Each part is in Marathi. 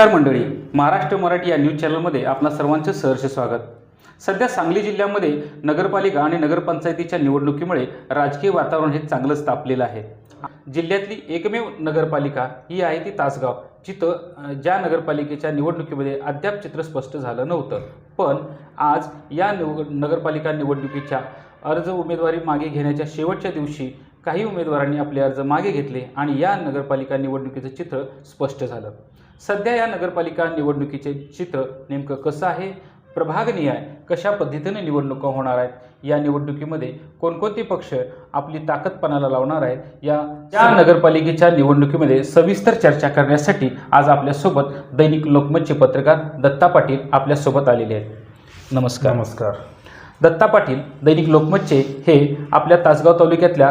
नमस्कार मंडळी. महाराष्ट्र मराठी या न्यूज चॅनलमध्ये आपणा सर्वांचं सहर्ष स्वागत. सध्या सांगली जिल्ह्यामध्ये नगरपालिका आणि नगरपंचायतीच्या निवडणुकीमुळे राजकीय वातावरण हे चांगलंच तापलेलं आहे. जिल्ह्यातली एकमेव नगरपालिका ही आहे ती तासगाव जिथं ज्या नगरपालिकेच्या निवडणुकीमध्ये अद्याप चित्र स्पष्ट झालं नव्हतं. पण आज या निव नगरपालिका निवडणुकीच्या अर्ज उमेदवारी मागे घेण्याच्या शेवटच्या दिवशी काही उमेदवारांनी आपले अर्ज मागे घेतले आणि या नगरपालिका निवडणुकीचं चित्र स्पष्ट झालं. सध्या या नगरपालिका निवडणुकीचे चित्र नेमकं कसं आहे? प्रभागनीय आहे. कशा पद्धतीने निवडणुका होणार आहेत? या निवडणुकीमध्ये कोणकोणते पक्ष आपली ताकदपणाला लावणार आहेत? या या नगरपालिकेच्या निवडणुकीमध्ये सविस्तर चर्चा करण्यासाठी आज आपल्यासोबत दैनिक लोकमतचे पत्रकार दत्ता पाटील आपल्यासोबत आलेले आहेत. नमस्कार. नमस्कार. दत्ता पाटील दैनिक लोकमतचे हे आपल्या तासगाव तालुक्यातल्या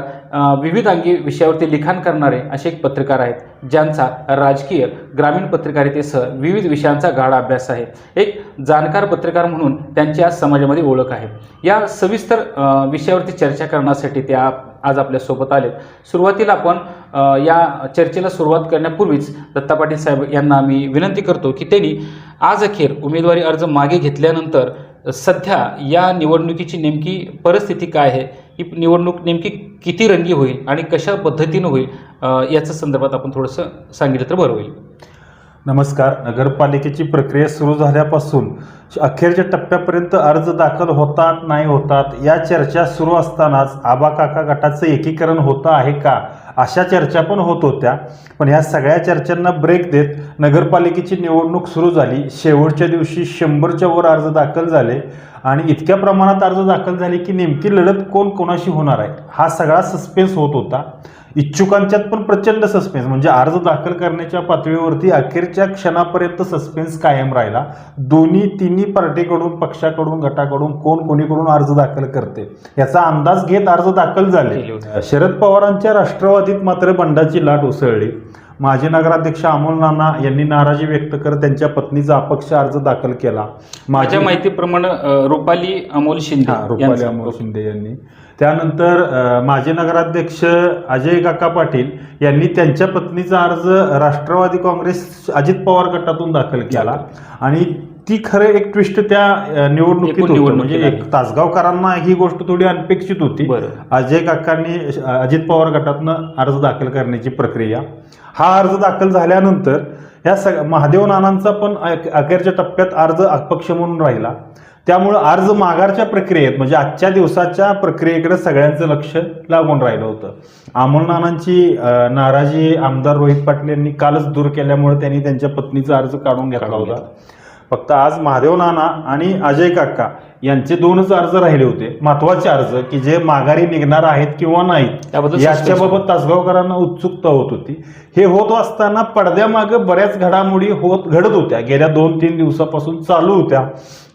विविध अंगी विषयावरती लिखाण करणारे असे एक पत्रकार आहेत ज्यांचा राजकीय ग्रामीण पत्रकारितेसह विविध विषयांचा गाढा अभ्यास आहे. एक जाणकार पत्रकार म्हणून त्यांची आज समाजामध्ये ओळख आहे. या सविस्तर विषयावरती चर्चा करण्यासाठी ते आज आपल्यासोबत आलेत. सुरुवातीला आपण या चर्चेला सुरुवात करण्यापूर्वीच दत्ता पाटील साहेब यांना मी विनंती करतो की त्यांनी आज अखेर उमेदवारी अर्ज मागे घेतल्यानंतर सध्या या निवडणुकीची नेमकी परिस्थिती काय आहे? ही निवडणूक नेमकी किती रंगी होईल आणि कशा पद्धतीनं होईल याच्या संदर्भात आपण थोडंसं सांगितलं तर बरं होईल. नमस्कार. नगरपालिकेची प्रक्रिया सुरू झाल्यापासून अखेरच्या टप्प्यापर्यंत अर्ज दाखल होतात नाही होतात या चर्चा सुरू असतानाच आबा काका गटाचं एकीकरण होतं आहे का? अशा चर्चा पण होत होत्या. पण ह्या सगळ्या चर्चांना ब्रेक देत नगरपालिकेची निवडणूक सुरू झाली. शेवटच्या दिवशी शंभरच्या वर अर्ज दाखल झाले. आणि इतक्या प्रमाणात अर्ज दाखल झाले की नेमकी लढत कोण कोणाशी होणार आहे? हा सगळा सस्पेन्स होत होता. इच्छुकांच्यात पण प्रचंड सस्पेन्स म्हणजे अर्ज दाखल करण्याच्या पातळीवरती अखेरच्या क्षणापर्यंत सस्पेन्स कायम राहिला. दोन्ही तिन्ही पार्टीकडून पक्षाकडून गटाकडून कोण कोणीकडून अर्ज दाखल करते? याचा अंदाज घेत अर्ज दाखल झाले. शरद पवारांच्या राष्ट्रवादीत मात्र बंडाची लाट उसळली. माजी नगराध्यक्ष अमोल नाना यांनी नाराजी व्यक्त करत त्यांच्या पत्नीचा अपक्ष अर्ज दाखल केला. माझ्या माहितीप्रमाणे रुपाली अमोल शिंदे रुपाली अमोल शिंदे यांनी. त्यानंतर माजी नगराध्यक्ष अजय काका पाटील यांनी त्यांच्या पत्नीचा अर्ज राष्ट्रवादी काँग्रेस अजित पवार गटातून दाखल केला. आणि ती खरं एक ट्विस्ट त्या निवडणुकीत म्हणजे एक. तासगावकरांना ही गोष्ट थोडी अनपेक्षित होती. अजय काकांनी अजित पवार गटातनं अर्ज दाखल करण्याची प्रक्रिया. हा अर्ज दाखल झाल्यानंतर ह्या सग महादेव नानांचा पण अख- अखेरच्या टप्प्यात अर्ज अपक्ष म्हणून राहिला. त्यामुळं अर्ज माघारच्या प्रक्रियेत म्हणजे आजच्या दिवसाच्या प्रक्रियेकडे सगळ्यांचं लक्ष लागून राहिलं होतं. अमोल नानांची नाराजी आमदार रोहित पाटील यांनी कालच दूर केल्यामुळे त्यांनी त्यांच्या पत्नीचा अर्ज काढून घेतला होता. फक्त आज महादेव नाना आणि अजय काका यांचे दोनच अर्ज राहिले होते. महत्त्वाचे अर्ज की जे माघारी निघणार आहेत किंवा नाहीत त्याबद्दल याच्याबाबत तासगावकरांना उत्सुकता होत होती. हे होत असताना पडद्यामागे बऱ्याच घडामोडी होत घडत होत्या. गेल्या दोन तीन दिवसापासून चालू होत्या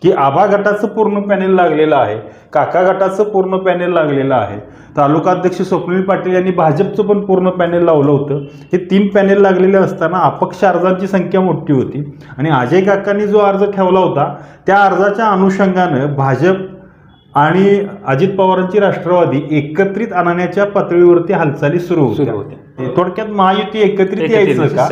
की आबा गटाचं पूर्ण पॅनेल लागलेलं आहे काका गटाचं पूर्ण पॅनेल लागलेलं आहे. तालुका अध्यक्ष स्वप्नील पाटील यांनी भाजपचं पण पूर्ण पॅनेल लावलं होतं. हे तीन पॅनेल लागलेले असताना अपक्ष अर्जांची संख्या मोठी होती आणि अजय काकांनी जो अर्ज ठेवला होता त्या अर्जाच्या अनुषंगानं भाजप आणि अजित पवारांची राष्ट्रवादी एकत्रित आणण्याच्या पातळीवरती हालचाली सुरू होत्या. होते थोडक्यात महायुती एकत्रित यायचं का.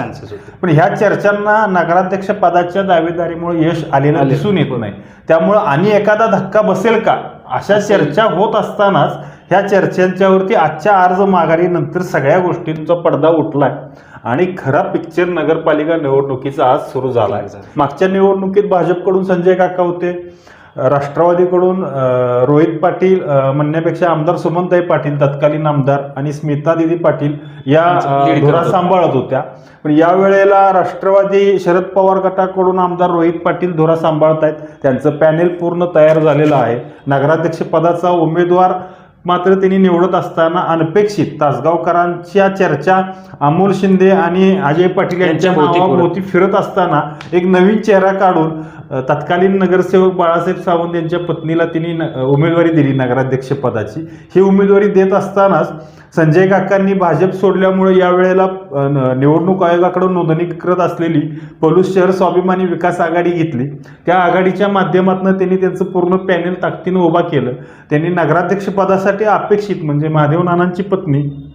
पण ह्या चर्चांना नगराध्यक्ष पदाच्या दावेदारीमुळे यश आलेलं दिसून येत नाही. त्यामुळं आणि एखादा धक्का बसेल का? अशा. चर्चा होत असतानाच ह्या चर्चांच्यावरती आजच्या अर्ज माघारीनंतर सगळ्या गोष्टींचा पडदा उठलाय. आणि खरा पिक्चर नगरपालिका निवडणुकीचा आज सुरू झाला. मागच्या निवडणुकीत भाजपकडून संजय काका होते. राष्ट्रवादीकडून रोहित पाटील म्हणण्यापेक्षा आमदार सुमनताई पाटील तत्कालीन आमदार आणि स्मिता दिदी पाटील या धुरा. सांभाळत होत्या. पण यावेळेला राष्ट्रवादी शरद पवार गटाकडून आमदार रोहित पाटील धुरा सांभाळत आहेत त्यांचं पॅनेल पूर्ण तयार झालेलं आहे. नगराध्यक्ष पदाचा उमेदवार मात्र त्यांनी निवडत असताना अनपेक्षित तासगावकरांच्या चर्चा अमोल शिंदे आणि अजय पाटील यांच्या यांच्या भोवती नावाभोवती फिरत. असताना एक नवीन चेहरा काढून तत्कालीन नगरसेवक बाळासाहेब सावंत यांच्या पत्नीला तिने न- उमेदवारी दिली नगराध्यक्ष पदाची. ही उमेदवारी देत असतानाच संजय काकांनी भाजप सोडल्यामुळे यावेळेला न- निवडणूक आयोगाकडून नोंदणीकृत असलेली पलूस शहर स्वाभिमानी विकास आघाडी घेतली. त्या आघाडीच्या माध्यमातून त्यांनी त्यांचं पूर्ण पॅनेल ताकदीनं उभा केलं. त्यांनी नगराध्यक्ष पदासाठी अपेक्षित म्हणजे महादेव नानांची पत्नी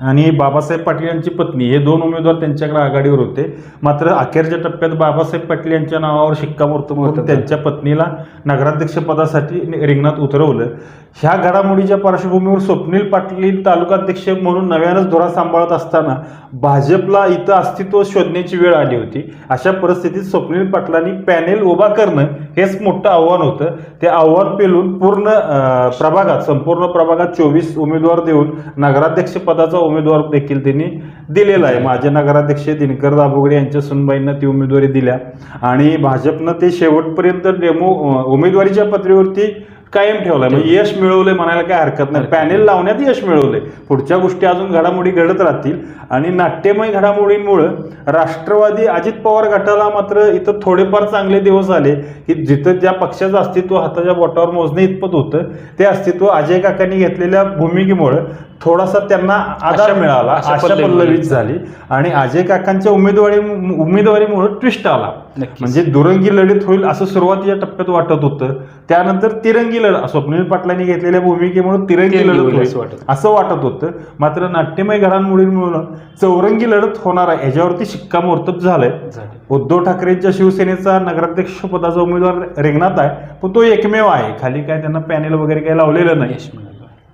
आणि बाबासाहेब पाटील यांची पत्नी. हे दोन उमेदवार त्यांच्याकडे आघाडीवर होते. मात्र अखेरच्या टप्प्यात बाबासाहेब पाटील यांच्या नावावर शिक्कामोर्तब होतं. त्यांच्या पत्नीला नगराध्यक्षपदासाठी रिंगणात उतरवलं. ह्या घडामोडीच्या पार्श्वभूमीवर स्वप्नील पाटील तालुकाध्यक्ष म्हणून नव्यानंच धोरा सांभाळत असताना भाजपला इथं अस्तित्व शोधण्याची वेळ आली होती. अशा परिस्थितीत स्वप्नील पाटलांनी पॅनेल उभा करणं हेच मोठं आव्हान होतं. ते आव्हान पेलून पूर्ण प्रभागात संपूर्ण प्रभागात चोवीस उमेदवार देऊन नगराध्यक्ष पदाचा उमेदवार देखील त्यांनी दिलेला आहे. माझे नगराध्यक्ष दिनकर दाभोगडे यांच्या सुनबाईंना ती उमेदवारी दिल्या. आणि भाजपनं ते शेवटपर्यंत डेमो उमेदवारीच्या पत्रीवरती कायम ठेवलाय. म्हणजे यश मिळवलंय म्हणायला काय हरकत नाही. पॅनेल लावण्यात यश मिळवलंय. पुढच्या गोष्टी अजून घडामोडी घडत राहतील. आणि नाट्यमय घडामोडींमुळं राष्ट्रवादी अजित पवार गटाला मात्र इथं थोडेफार चांगले दिवस आले की जिथं ज्या पक्षाचं अस्तित्व हाताच्या बोटावर मोजणे इतपत होतं ते अस्तित्व अजय काकांनी घेतलेल्या भूमिकेमुळं थोडासा त्यांना आधार मिळाला. आशा आशा पल्लवी पल्लवीत झाली. आणि अजय काकांच्या उमेदवारी उमेदवारीमुळे ट्विस्ट आला. म्हणजे दुरंगी लढत होईल असं सुरुवातीच्या टप्प्यात वाटत होतं. त्यानंतर तिरंगी लढत स्वप्नील पाटलांनी घेतलेल्या भूमिकेमुळे तिरंगी लढत होईल असं वाटत. असं वाटत होतं. मात्र नाट्यमय घडामोडींमुळे चौरंगी लढत होणार आहे. याच्यावरती शिक्कामोर्तब झालंय. झाले उद्धव ठाकरेंच्या शिवसेनेचा नगराध्यक्ष पदाचा उमेदवार रिंगणात आहे. पण तो एकमेव आहे. खाली काय त्यांना पॅनेल वगैरे काही लावलेलं नाही.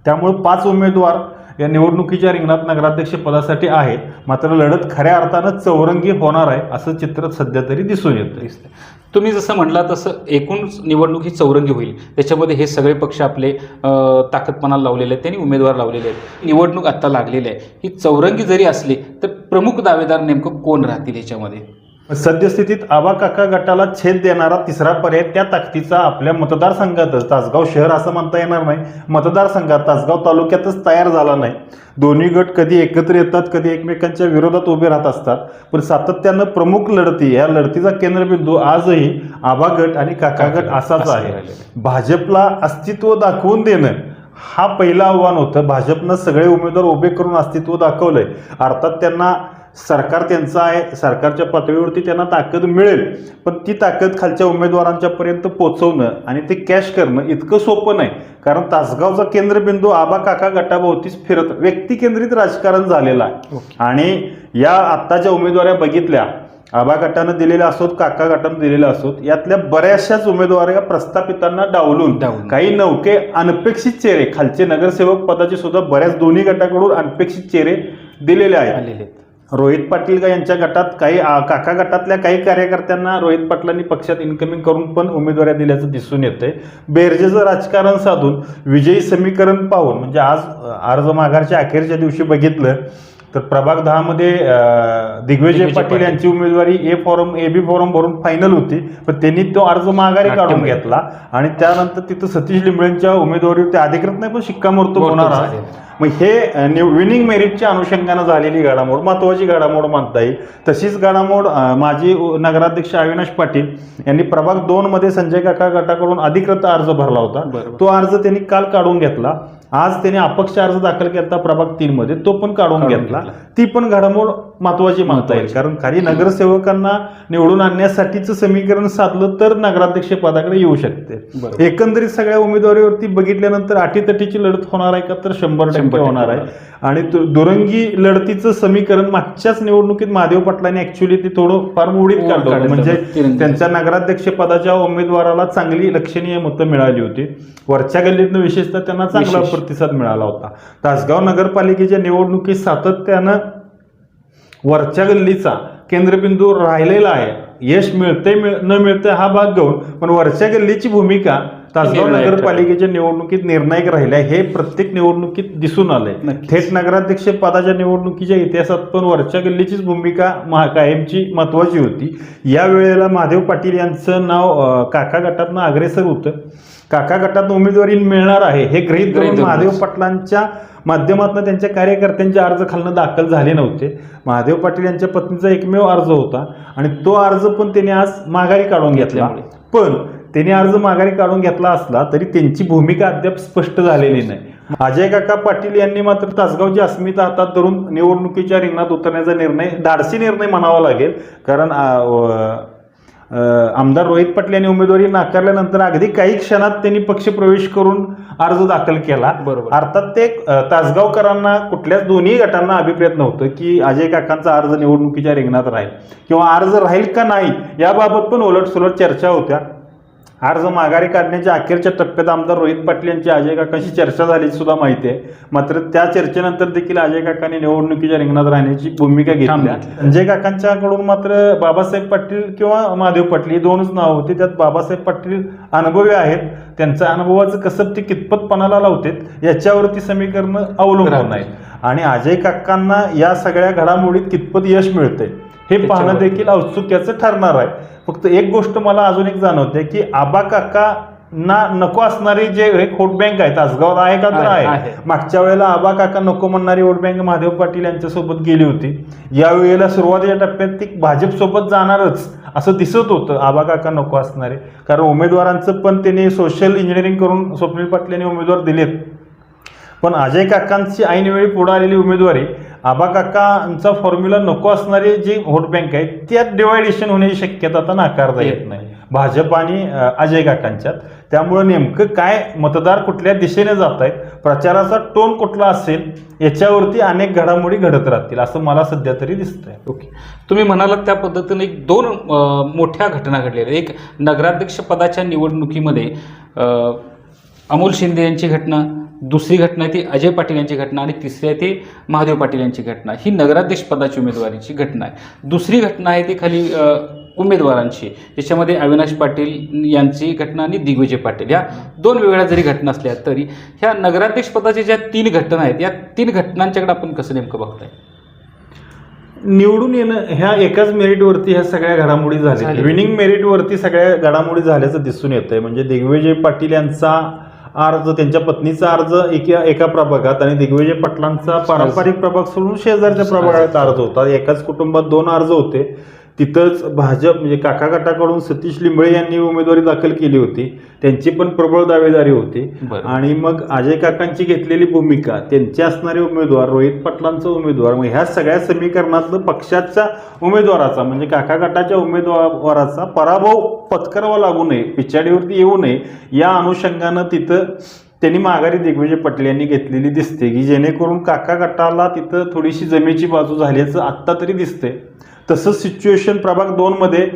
त्यामुळे पाच उमेदवार या निवडणुकीच्या रिंगणात नगराध्यक्ष पदासाठी आहेत. मात्र लढत खऱ्या अर्थानं चौरंगी होणार आहे असं चित्र सध्या तरी दिसून येतं दिसतंय. तुम्ही जसं म्हणला तसं एकूण निवडणूक ही चौरंगी होईल. त्याच्यामध्ये हे सगळे पक्ष आपले ताकदपणा लावलेले आहेत त्यांनी उमेदवार लावलेले आहेत. निवडणूक आत्ता लागलेली आहे. ही चौरंगी जरी असली तर प्रमुख दावेदार नेमकं कोण राहतील याच्यामध्ये? सद्यस्थितीत आबा काका गटाला छेद देणारा तिसरा पर्याय त्या ताकदीचा आपल्या मतदारसंघातच तासगाव शहर असं म्हणता येणार नाही. मतदारसंघात तासगाव तालुक्यातच तयार झाला नाही. दोन्ही गट कधी एकत्र येतात कधी एकमेकांच्या विरोधात उभे राहत असतात. पण सातत्यानं प्रमुख लढती या लढतीचा केंद्रबिंदू आजही आबा गट आणि काका गट असाच आहे. भाजपला अस्तित्व दाखवून देणं हा पहिलं आव्हान होतं. भाजपनं सगळे उमेदवार उभे करून अस्तित्व दाखवलंय. अर्थात त्यांना सरकार त्यांचं आहे सरकारच्या पातळीवरती त्यांना ताकद मिळेल. पण ती ताकद खालच्या उमेदवारांच्या पर्यंत पोहोचवणं आणि ते कॅश करणं इतकं सोपं नाही. कारण तासगावचा केंद्रबिंदू आबा काका गटाभोवतीच फिरत व्यक्ती केंद्रित राजकारण झालेलं आहे. आणि या आत्ताच्या उमेदवाऱ्या बघितल्या आबा गटानं दिलेल्या असोत काका गटानं दिलेल्या असोत यातल्या बऱ्याचशाच उमेदवाऱ्या प्रस्थापितांना डावलून. काही नौके अनपेक्षित चेहरे खालचे नगरसेवक पदाचे सुद्धा बऱ्याच दोन्ही गटाकडून अनपेक्षित चेहरे दिलेले आहेत. रोहित पाटील का यांच्या गटात काही काका गटातल्या काही कार्यकर्त्यांना रोहित पाटलांनी पक्षात इन्कमिंग करून पण उमेदवाऱ्या दिल्याचं दिसून येतंय. बेरजेचं राजकारण साधून विजयी समीकरण पाहून म्हणजे आज अर्ज माघारच्या अखेरच्या दिवशी बघितलं तर प्रभाग दहामध्ये दिग्विजय पाटील. यांची उमेदवारी A form A B form भरून फायनल होती पण त्यांनी तो अर्ज माघारी काढून. घेतला आणि त्यानंतर तिथं सतीश लिंबळेंच्या उमेदवारीवर ते अधिकृत नाही पण शिक्कामोर्तब मोर्तब होणार. मग हे विनिंग मेरिटच्या अनुषंगानं झालेली घडामोड महत्वाची घडामोड मानता येईल तशीच घडामोड माजी नगराध्यक्ष अविनाश पाटील यांनी प्रभाग दोन मध्ये संजय काका गटाकडून अधिकृत अर्ज भरला होता. तो अर्ज त्यांनी काल काढून घेतला आज त्यांनी अपक्ष अर्ज दाखल केला प्रभाग तीन मध्ये तो पण काढून घेतला. ती पण घडामोड महत्वाची मानता येईल. कारण खाली नगरसेवकांना निवडून आणण्यासाठीचं समीकरण साधलं तर नगराध्यक्ष पदाकडे येऊ शकते. एकंदरीत सगळ्या उमेदवारीवरती बघितल्यानंतर अटीतटीची लढत होणार आहे का तर शंभर टक्के होणार आहे आणि दुरंगी लढतीचं समीकरण मागच्याच निवडणुकीत महादेव पाटलांनी ऍक्च्युली ते थोडं फार मोडीत मोड काढलं म्हणजे. त्यांच्या नगराध्यक्ष पदाच्या उमेदवाराला चांगली लक्षणीय मतं मिळाली होती वरच्या गल्लीतनं विशेषतः त्यांना चांगला. प्रतिसाद मिळाला होता तासगाव नगरपालिकेच्या निवडणुकीत सातत्यानं वरच्या गल्लीचा केंद्रबिंदू राहिलेला आहे. यश मिळते मिळ न मिळते हा भाग घेऊन पण वरच्या गल्लीची भूमिका तासगाव नगरपालिकेच्या निवडणुकीत निर्णायक राहिल्या. हे प्रत्येक निवडणुकीत दिसून आलंय. थेट नगराध्यक्ष पदाच्या निवडणुकीच्या इतिहासात पण वरच्या गल्लीचीच भूमिका महा- कायमची महत्वाची होती. या वेळेला महादेव पाटील यांचं नाव काका गटातनं अग्रेसर होतं. काका गटातनं उमेदवारी मिळणार आहे. हे गृहीत धरून. महादेव पाटलांच्या माध्यमातून त्यांच्या कार्यकर्त्यांचे अर्ज खालनं दाखल झाले नव्हते. महादेव पाटील यांच्या पत्नीचा एकमेव अर्ज होता आणि तो अर्ज पण त्यांनी आज माघारी काढून घेतला. घेतल्यामुळे. पण त्यांनी अर्ज माघारी काढून घेतला असला तरी त्यांची भूमिका अद्याप स्पष्ट झालेली नाही. अजय काका पाटील यांनी मात्र तासगावची अस्मिता हातात धरून निवडणुकीच्या रिंगणात उतरण्याचा निर्णय धाडसी निर्णय म्हणावा लागेल. कारण आमदार रोहित पाटील यांनी उमेदवारी नाकारल्यानंतर अगदी काही क्षणात त्यांनी पक्षप्रवेश करून अर्ज दाखल केला. बरोबर. अर्थात ते तासगावकरांना कुठल्याच दोन्ही गटांना अभिप्रेत नव्हतं की अजय काकांचा अर्ज निवडणुकीच्या रिंगणात राहील. किंवा अर्ज राहील का नाही याबाबत पण उलटसुलट चर्चा होत्या. अर्ज माघारी काढण्याच्या अखेरच्या टप्प्यात आमदार रोहित पाटील यांची अजय काकांशी चर्चा झाल्याची सुद्धा माहिती आहे. मात्र त्या चर्चेनंतर देखील अजय काकांनी निवडणुकीच्या रिंगणात राहण्याची भूमिका घेतली. संजय काकांच्याकडून मात्र बाबासाहेब पाटील किंवा महादेव पाटील ही दोनच नाव होती. त्यात बाबासाहेब पाटील अनुभवी आहेत. त्यांच्या अनुभवाचं कसब ते कितपत पणाला लावतात याच्यावरती समीकरणं अवलंबून आहे आणि अजय काकांना या सगळ्या घडामोडीत कितपत यश मिळतंय हे पाहणं. देखील औत्सुक्याचं ठरणार आहे. फक्त एक गोष्ट मला अजून एक जाणवते की आबा काका ना नको असणारी जे एक वोट बँक आहे तासगावात आहे का तर आहे. मागच्या वेळेला आबा काका नको म्हणणारी वोट बँक महादेव पाटील यांच्यासोबत गेली होती. या वेळेला सुरुवातीच्या टप्प्यात ती भाजपसोबत जाणारच असं दिसत होतं आबा काका नको असणारे. कारण उमेदवारांचं पण त्यांनी सोशल इंजिनिअरिंग करून स्वप्नील पाटील यांनी उमेदवार दिलेत. पण अजय काकांची ऐनवेळी पुढे आलेली उमेदवारी आबा काकांचा फॉर्म्युला नको असणारी जी व्होट बँक आहे त्यात डिवायडेशन होण्याची शक्यता आता नाकारता येत नाही. भाजप आणि अजय काकांच्यात. त्यामुळं नेमकं काय मतदार कुठल्या दिशेने जात आहेत प्रचाराचा टोन कुठला असेल याच्यावरती अनेक घडामोडी घडत राहतील असं मला सध्या तरी दिसतंय. ओके. तुम्ही म्हणालात त्या पद्धतीने एक दोन मोठ्या घटना घडलेल्या एक नगराध्यक्ष पदाच्या निवडणुकीमध्ये अमोल शिंदे यांची घटना दुसरी घटना आहे ती अजय पाटील यांची घटना आणि तिसरी आहे ती महादेव पाटील यांची घटना. ही नगराध्यक्ष पदाची उमेदवारीची घटना आहे. दुसरी घटना आहे ती खाली उमेदवारांची त्याच्यामध्ये अविनाश पाटील यांची घटना आणि दिग्विजय पाटील. या दोन वेगळ्या जरी घटना असल्या तरी ह्या नगराध्यक्ष पदाच्या ज्या तीन घटना आहेत या तीन घटनांच्याकडे आपण कसं नेमकं बघताय? निवडून येणं ह्या एकाच मेरिटवरती ह्या सगळ्या घडामोडी झाल्या. विनिंग मेरिटवरती सगळ्या घडामोडी झाल्याचं दिसून येत आहे म्हणजे दिग्विजय पाटील यांचा अर्ज त्यांच्या पत्नीचा अर्ज एका एका प्रभागात आणि दिग्विजय पाटलांचा पारंपरिक प्रभाग सोडून शेजारच्या प्रभागात अर्ज होता. एकाच कुटुंबात दोन अर्ज होते. तिथंच भाजप म्हणजे काका गटाकडून सतीश लिंबळे यांनी उमेदवारी दाखल केली होती. त्यांची पण प्रबळ दावेदारी होती. आणि मग अजय काकांची घेतलेली भूमिका त्यांचे असणारे उमेदवार रोहित पाटलांचा उमेदवार मग ह्या सगळ्या समीकरणातलं पक्षाच्या उमेदवाराचा म्हणजे काका गटाच्या उमेदवाराचा पराभव पत्करावा लागू नये पिछाडीवरती येऊ नये या अनुषंगानं तिथं त्यांनी माघारी दिग्विजय पाटील यांनी घेतलेली दिसते की जेणेकरून काका गटाला तिथं थोडीशी जमेची बाजू झाल्याचं आत्ता तरी दिसते तसंच सिच्युएशन प्रभाग दोनमध्ये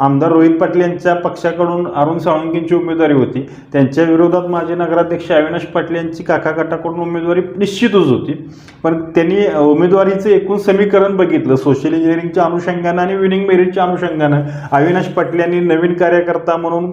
आमदार रोहित पाटील यांच्या पक्षाकडून अरुण साळुंकेंची उमेदवारी होती. त्यांच्या विरोधात माजी नगराध्यक्ष अविनाश पाटील यांची काका गटाकडून उमेदवारी निश्चितच होती. पण त्यांनी उमेदवारीचं एकूण समीकरण बघितलं. सोशल इंजिनिअरिंगच्या अनुषंगानं आणि विनिंग मेरिटच्या अनुषंगानं अविनाश पाटील यांनी नवीन कार्यकर्ता म्हणून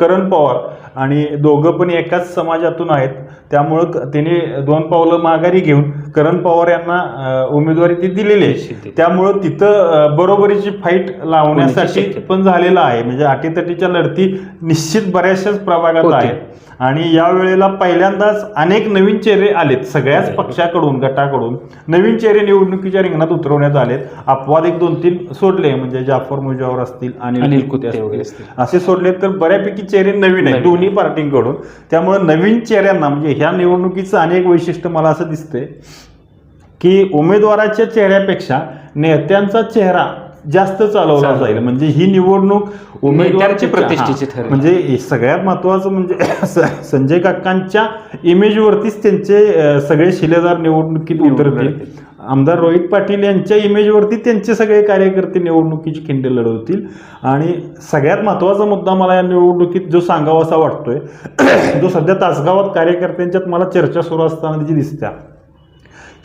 करण पवार आणि दोघं पण एकाच समाजातून आहेत. त्यामुळं त्यांनी दोन पावलं माघारी घेऊन करण पवार यांना उमेदवारी ती दिलेली आहे. त्यामुळं तिथं बरोबरीची फाईट लावण्यासाठी. पण झालेला आहे. म्हणजे अटीतटीच्या लढती निश्चित बऱ्याचशाच प्रभागात. आहेत. आणि या वेळेला पहिल्यांदाच अनेक नवीन चेहरे आलेत. सगळ्याच पक्षाकडून गटाकडून नवीन चेहरे निवडणुकीच्या रिंगणात उतरवण्यात आलेत. अपवाद एक दोन तीन सोडले. म्हणजे जाफर मुजावर असतील असतील. असे सोडले तर बऱ्यापैकी चेहरे नवीन आहेत. दोन्ही पार्टींकडून. त्यामुळे नवीन चेहऱ्यांना म्हणजे ह्या निवडणुकीचं अनेक वैशिष्ट्य मला असं दिसतंय की उमेदवाराच्या चेहऱ्यापेक्षा नेत्यांचा चेहरा जास्त चालवला. जाईल म्हणजे ही निवडणूक नेत्यांची उमेदवाराच्या- प्रतिष्ठेची. ठरेल. म्हणजे सगळ्यात महत्वाचं म्हणजे संजय काकांच्या इमेजवरतीच त्यांचे सगळे शिलेदार निवडणुकीत उतरतील. आमदार रोहित पाटील यांच्या इमेजवरती त्यांचे सगळे कार्यकर्ते निवडणुकीची खिंड लढवतील आणि सगळ्यात महत्त्वाचा मुद्दा मला या निवडणुकीत जो सांगावासा वाटतोय जो सध्या तासगावात कार्यकर्त्यांच्यात मला चर्चा सुरू असताना जी दिसत्या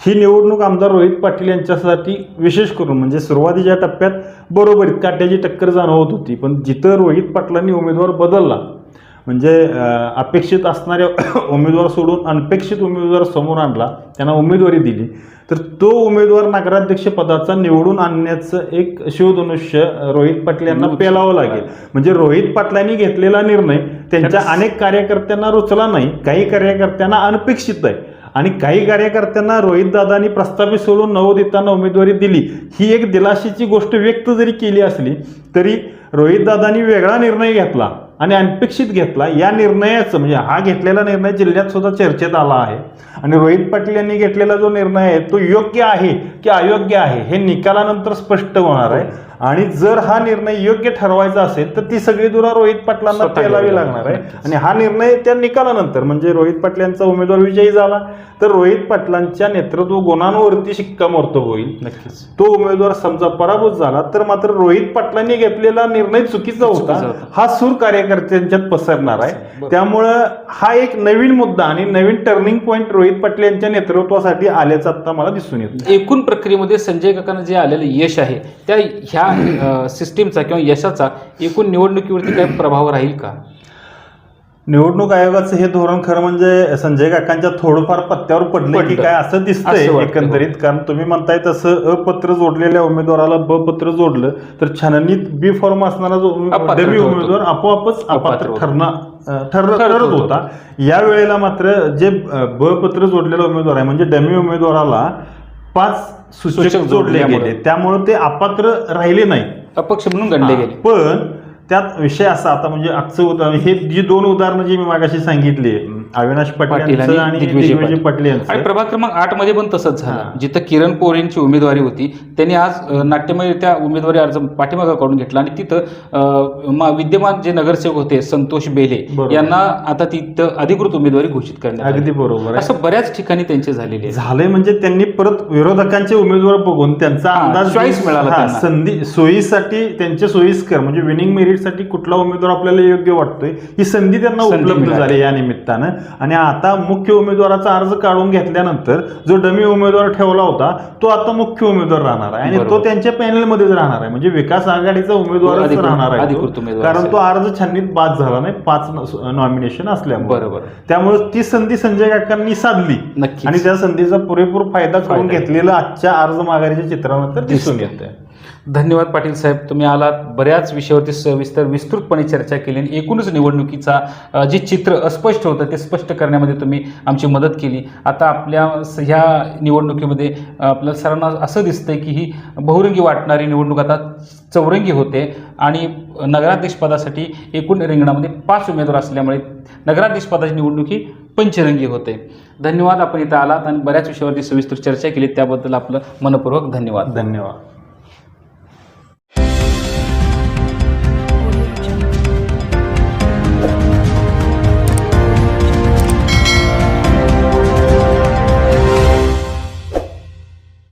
ही निवडणूक आमदार रोहित पाटील यांच्यासाठी विशेष करून म्हणजे सुरुवातीच्या टप्प्यात बरोबरीत काट्याची टक्कर जाणवत होती पण जिथं रोहित पाटलांनी उमेदवार बदलला म्हणजे अपेक्षित असणाऱ्या उमेदवार सोडून अनपेक्षित उमेदवार समोर आणला त्यांना उमेदवारी दिली तर तो उमेदवार नगराध्यक्ष पदाचा निवडून आणण्याचं एक शिवधनुष्य रोहित पाटील यांना पेलावं लागेल. म्हणजे रोहित पाटलांनी घेतलेला निर्णय त्यांच्या अनेक कार्यकर्त्यांना रुचला नाही काही कार्यकर्त्यांना अनपेक्षित आहे. आणि काही कार्यकर्त्यांना रोहितदादांनी प्रस्तावित सोडून नवोदितांना उमेदवारी दिली. ही एक दिलाशीची गोष्ट व्यक्त जरी केली असली तरी रोहितदादांनी वेगळा निर्णय घेतला आणि अनपेक्षित घेतला. या निर्णयाचं म्हणजे हा घेतलेला निर्णय जिल्ह्यात सुद्धा चर्चेत आला आहे. आणि रोहित पाटील यांनी घेतलेला जो निर्णय आहे तो योग्य आहे. की अयोग्य आहे हे निकालानंतर स्पष्ट होणार आहे. आणि जर हा निर्णय योग्य ठरवायचा असेल तर ती सगळी दुरा रोहित पाटलांना पेलावी लागणार आहे. आणि हा निर्णय त्या निकालानंतर म्हणजे रोहित पाटील यांचा उमेदवार विजयी झाला तर रोहित पाटलांच्या नेतृत्व गुणांवरती शिक्कामोर्तब होईल. नक्कीच. तो उमेदवार समजा पराभूत झाला तर मात्र रोहित पाटलांनी घेतलेला निर्णय चुकीचा होता. हा सूर कार्यकर्त्यांच्यात पसरणार आहे. त्यामुळं हा एक नवीन मुद्दा आणि नवीन टर्निंग पॉईंट रोहित पाटील यांच्या नेतृत्वासाठी आल्याचं आता मला दिसून येतं एकूण प्रक्रियेमध्ये संजय काकांना जे आलेलं यश आहे त्या ह्या सिस्टीमचा किंवा यशाचा एकूण निवडणुकीवरती काय प्रभाव राहील का निवडणूक आयोगाचं हे धोरण खरं म्हणजे संजय काकांच्या थोडंफार पत्त्यावर पडलं की. काय असं दिसतंय. एकंदरीत कारण तुम्ही म्हणताय तसं अपत्र जोडलेल्या उमेदवाराला ब पत्र जोडलं तर छाननीत बी फॉर्म असणारा जो. उमेदवार आपोआपच अपात्र अपात्र होतो. ठरणं अं, ठर ठरत होतो. होता या वेळेला मात्र जे ब पत्र जोडलेला उमेदवार आहे म्हणजे डमी उमेदवाराला पाच सूचक जोडले. गेले. त्यामुळे ते अपात्र राहिले नाही. अपक्ष म्हणून गणले गेले. पण त्यात विषय असा आता म्हणजे आजचं उदाहरण हे जी दोन उदाहरणं जी मी मागाशी सांगितली अविनाश पाटील आणि आणि दिग्विजय दिग्विजय पाटील. पाटील आणि प्रभाग क्रमांक आठमध्ये पण तसंच झालं हा. जिथं किरण पोरेंची उमेदवारी होती त्यांनी आज अ, नाट्यमयरित्या उमेदवारी अर्ज पाठीमागं काढून घेतला आणि तिथं अ, मा- विद्यमान जे नगरसेवक होते संतोष बेले बरोबर. यांना आता तिथं अधिकृत उमेदवारी घोषित करण्यात आली. अगदी बरोबर आहे असं बऱ्याच ठिकाणी त्यांचे झालेले आहे. झालंय म्हणजे त्यांनी परत विरोधकांचे उमेदवार बघून त्यांचा हा, अंदाज choice घेऊन- मिळाला हा, त्यांना. संधी सोयीसाठी त्यांचे सोयीस्कर म्हणजे विनिंग मेरिटसाठी कुठला उमेदवार आपल्याला योग्य वाटतोय ही संधी त्यांना संधी उपलब्ध मिळाली. झाली या निमित्तानं आणि आता मुख्य उमेदवाराचा अर्ज काढून घेतल्यानंतर जो डमी उमेदवार ठेवला होता तो आता मुख्य उमेदवार राहणार आहे आणि तो त्यांच्या पॅनलमध्येच राहणार आहे म्हणजे विकास आघाडीचा उमेदवारच अधिकृत- राहणार आहे. उमेदवार कारण. तो अर्ज छाननीत बाद झाला नाही पाच नॉमिनेशन असल्यामुळे बरोबर त्यामुळे ती संधी संजय काकांनी साधली. आणि त्या संधीचा पुरेपूर फायदा करून. घेतलेला आजच्या अर्ज माघारीच्या चित्रानंतर दिसून येत आहे धन्यवाद पाटील साहेब तुम्ही आलात. बऱ्याच विषयावरती सविस्तर विस्तृतपणे चर्चा केली आणि एकूणच निवडणुकीचा जे चित्र अस्पष्ट होतं ते स्पष्ट करण्यामध्ये तुम्ही आमची मदत केली. आता आपल्या स- ह्या निवडणुकीमध्ये आपल्या सर्वांना असं दिसतंय की ही बहुरंगी वाटणारी निवडणूक आता चौरंगी होते आणि नगराध्यक्षपदासाठी एकूण रिंगणामध्ये पाच उमेदवार असल्यामुळे नगराध्यक्षपदाची निवडणूक ही पंचरंगी होते. धन्यवाद आपण इथं आलात आणि बऱ्याच विषयावरती सविस्तर चर्चा केली. त्याबद्दल आपलं मनपूर्वक धन्यवाद. धन्यवाद.